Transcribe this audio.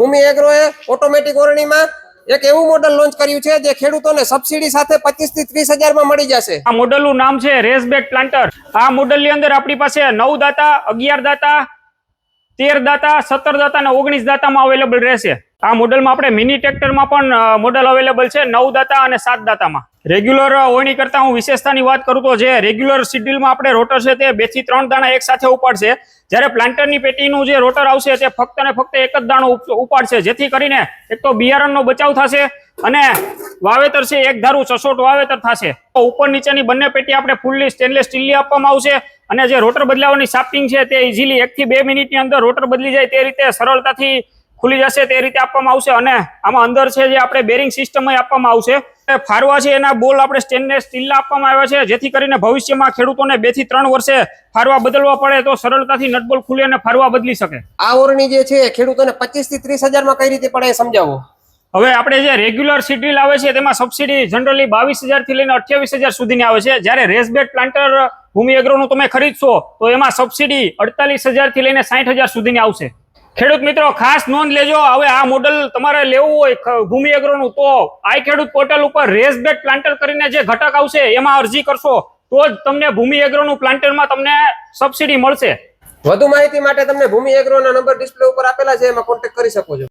ભૂમિ એગ્રોએ automatic ઓરણીમાં એક એવું model launch કર્યું છે જે ખેડૂતોને સબસિડી સાથે પચીસથી ત્રીસ હજારમાં મળી જશે. આ મોડલનું નામ છે રેસબેક પ્લાન્ટર. આ મોડલની અંદર આપણી પાસે નવ દાતા, અગિયાર દાતા, તેર દાતા, સત્તર દાતા અને ઓગણીસ દાતામાં અવેલેબલ રહેશે. આ મોડલમાં આપણે મિની ટ્રેક્ટરમાં પણ મોડલ અવેલેબલ છે નવ દાતા અને સાત દાતામાં. રેગ્યુલર ઓયણી કરતા હું વિશેષતાની વાત કરું તો જે રેગ્યુલર શિડ્યુલમાં આપણે રોટર છે તે બેથી ત્રણ દાણા એક સાથે ઉપાડશે. જ્યારે પ્લાન્ટરની પેટીનું જે રોટર આવશે તે ફક્ત ને ફક્ત એક જ દાણો ઉપાડશે. જેથી કરીને એક તો બિયારણનો બચાવ થશે અને વાવેતર છે એક ધારું સસોટ વાવેતર થશે. તો ઉપર નીચેની બંને પેટી આપણે ફૂલ્લી સ્ટેનલેસ સ્ટીલની આપવામાં આવશે અને જે રોટર બદલાવાની સાફ્ટિંગ છે તે ઇઝીલી એકથી બે મિનિટની અંદર રોટર બદલી જાય તે રીતે સરળતાથી ખુલી જશે તે રીતે આપવામાં આવશે અને આમાં અંદર છે જે આપણે બેરિંગ સિસ્ટમ આપવામાં આવશે. ફારવા છે એના બોલ આપણે સ્ટેનલેસ સ્ટીલના આપવામાં આવ્યા છે જેથી કરીને ભવિષ્યમાં ખેડૂતોને બેથી ત્રણ વર્ષે ફારવા બદલવા પડે તો સરળતાથી નટબોલ ખુલે અને ફારવા બદલી શકે. આ ઓરણી જે છે ખેડૂતોને પચીસથી ત્રીસ હજારમાં કઈ રીતે પડે સમજાવો. હવે આપણે જે રેગ્યુલર સીડ્રીલ આવે છે તેમાં સબસિડી જનરલી બાવીસથી લઈને અઠ્યાવીસ હજાર સુધીની આવે છે. જ્યારે રેસબેટ પ્લાન્ટર ભૂમિ એગ્રોનું તમે ખરીદશો તો એમાં સબસિડી અડતાલીસથી લઈને સાઠ હજાર સુધીની આવશે. ખેડૂત મિત્રો, ખાસ નોંધ લેજો, હવે આ મોડલ તમારે લેવું હોય ભૂમિ એગ્રોનું, તો આઈ ખેડૂત પોર્ટલ ઉપર રેસબેટ પ્લાન્ટર કરીને જે ઘટક આવશે, એમાં અરજી કરશો, તો જ તમને ભૂમિ એગ્રોનું પ્લાન્ટરમાં તમને સબસિડી મળશે. વધુ માહિતી માટે તમને ભૂમિ એગ્રોના નંબર ડિસ્પ્લે ઉપર આપેલા છે, એમાં કોન્ટેક્ટ કરી શકો છો.